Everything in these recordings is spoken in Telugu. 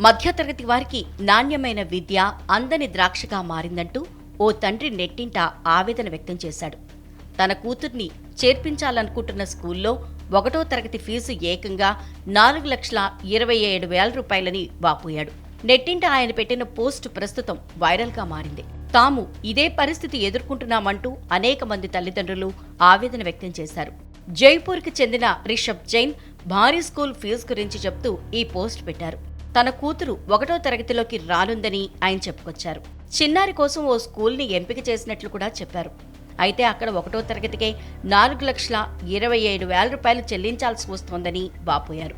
మధ్యతరగతి వారికి నాణ్యమైన విద్య అందని ద్రాక్షగా మారిందంటూ ఓ తండ్రి నెట్టింట ఆవేదన వ్యక్తం చేశాడు. తన కూతుర్ని చేర్పించాలనుకుంటున్న స్కూల్లో ఒకటో తరగతి ఫీజు ఏకంగా నాలుగు లక్షల ఇరవై ఏడు వేల రూపాయలని వాపోయాడు. నెట్టింట ఆయన పెట్టిన పోస్ట్ ప్రస్తుతం వైరల్గా మారింది. తాము ఇదే పరిస్థితి ఎదుర్కొంటున్నామంటూ అనేక మంది తల్లిదండ్రులు ఆవేదన వ్యక్తం చేశారు. జైపూర్కి చెందిన రిషబ్ జైన్ భారీ స్కూల్ ఫీజు గురించి చెప్తూ ఈ పోస్ట్ పెట్టారు. తన కూతురు ఒకటో తరగతిలోకి రానుందని ఆయన చెప్పుకొచ్చారు. చిన్నారి కోసం ఓ స్కూల్ని ఎంపిక చేసినట్లు కూడా చెప్పారు. అయితే అక్కడ ఒకటో తరగతికే నాలుగు లక్షల ఇరవై ఏడు వేల రూపాయలు చెల్లించాల్సి వస్తోందని వాపోయారు.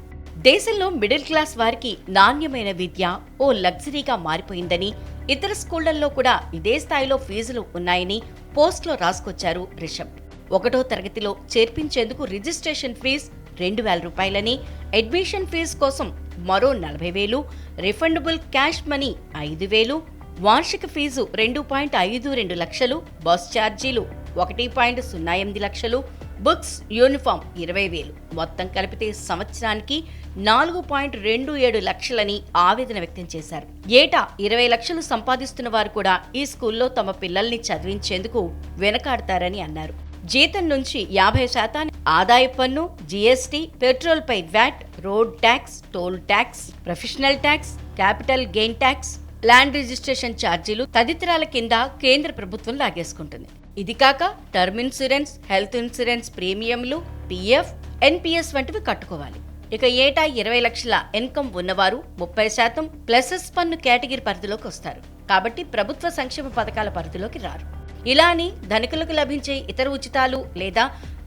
దేశంలో మిడిల్ క్లాస్ వారికి నాణ్యమైన విద్య ఓ లగ్జరీగా మారిపోయిందని ఇతర స్కూళ్ళలో కూడా ఇదే స్థాయిలో ఫీజులు ఉన్నాయని పోస్ట్లో రాసుకొచ్చారు రిషబ్. ఒకటో తరగతిలో చేర్పించేందుకు రిజిస్ట్రేషన్ ఫీజు రెండు వేల రూపాయలని అడ్మిషన్ ఫీజు కోసం మరో నలభై వేలు రిఫండబుల్ క్యాష్ మనీ ఐదు వేలు వార్షిక ఫీజు రెండు పాయింట్ ఐదు రెండు లక్షలు బస్ ఛార్జీలు ఒకటి పాయింట్ సున్నా ఎనిమిది లక్షలు బుక్స్ యూనిఫామ్ ఇరవై వేలు. మొత్తం కలిపితే సంవత్సరానికి నాలుగు పాయింట్ రెండు ఏడు లక్షలని ఆవేదన వ్యక్తం చేశారు. ఏటా ఇరవై లక్షలు సంపాదిస్తున్న వారు కూడా ఈ స్కూల్లో తమ పిల్లల్ని చదివించేందుకు వెనకాడతారని అన్నారు. జీతం నుంచి యాభై శాతాన్ని ఆదాయ పన్ను జీఎస్టీ పెట్రోల్ పై VAT road tax toll tax professional tax capital gain tax land registration ఛార్జీలు తదితరాల కింద కేంద్ర ప్రభుత్వం లాగేసుకుంటుంది. ఇది కాక టర్మ్ ఇన్సూరెన్స్ హెల్త్ ఇన్సూరెన్స్ ప్రీమియంలు పీఎఫ్ ఎన్పిఎస్ వంటివి కట్టుకోవాలి. ఇక ఏటా ఇరవై లక్షల ఇన్కమ్ ఉన్నవారు ముప్పై శాతం ప్లసెస్ పన్ను కేటగిరీ పరిధిలోకి వస్తారు. కాబట్టి ప్రభుత్వ సంక్షేమ పథకాల పరిధిలోకి రారు. ఇలా అని ధనికులకు లభించే ఇతర ఉచితాలు లేదా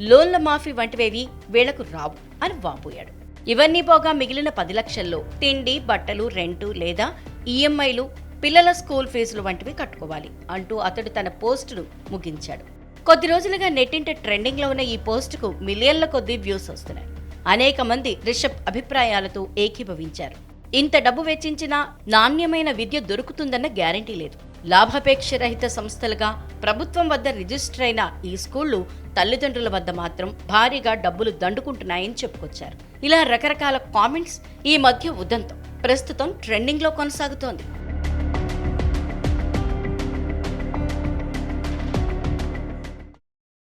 లోన్ల మాఫీ వంటివేవి వీళ్ళకు రావు అని వాపోయాడు. ఇవన్నీ పోగా మిగిలిన పది లక్షల్లో తిండి బట్టలు రెంటు లేదా ఈఎంఐలు పిల్లల స్కూల్ ఫీజులు వంటివి కట్టుకోవాలి అంటూ అతడు తన పోస్టును ముగించాడు. కొద్ది రోజులుగా నెట్టింట ట్రెండింగ్లో ఉన్న ఈ పోస్టుకు మిలియన్ల కొద్దీ వ్యూస్ వస్తున్నాయి. అనేక మంది రిషబ్ అభిప్రాయాలతో ఏకీభవించారు. ఇంత డబ్బు వెచ్చించినా నాణ్యమైన విద్య దొరుకుతుందన్న గ్యారంటీ లేదు. లాభాపేక్ష రహిత సంస్థలుగా ప్రభుత్వం వద్ద రిజిస్టర్ అయిన ఈ స్కూళ్ళు తల్లిదండ్రుల వద్ద మాత్రం భారీగా డబ్బులు దండుకుంటున్నాయని చెప్పుకొచ్చారు. ఇలా రకరకాల కామెంట్స్ ఈ మధ్య ఉదంతం. ప్రస్తుతం ట్రెండింగ్లో కొనసాగుతోంది.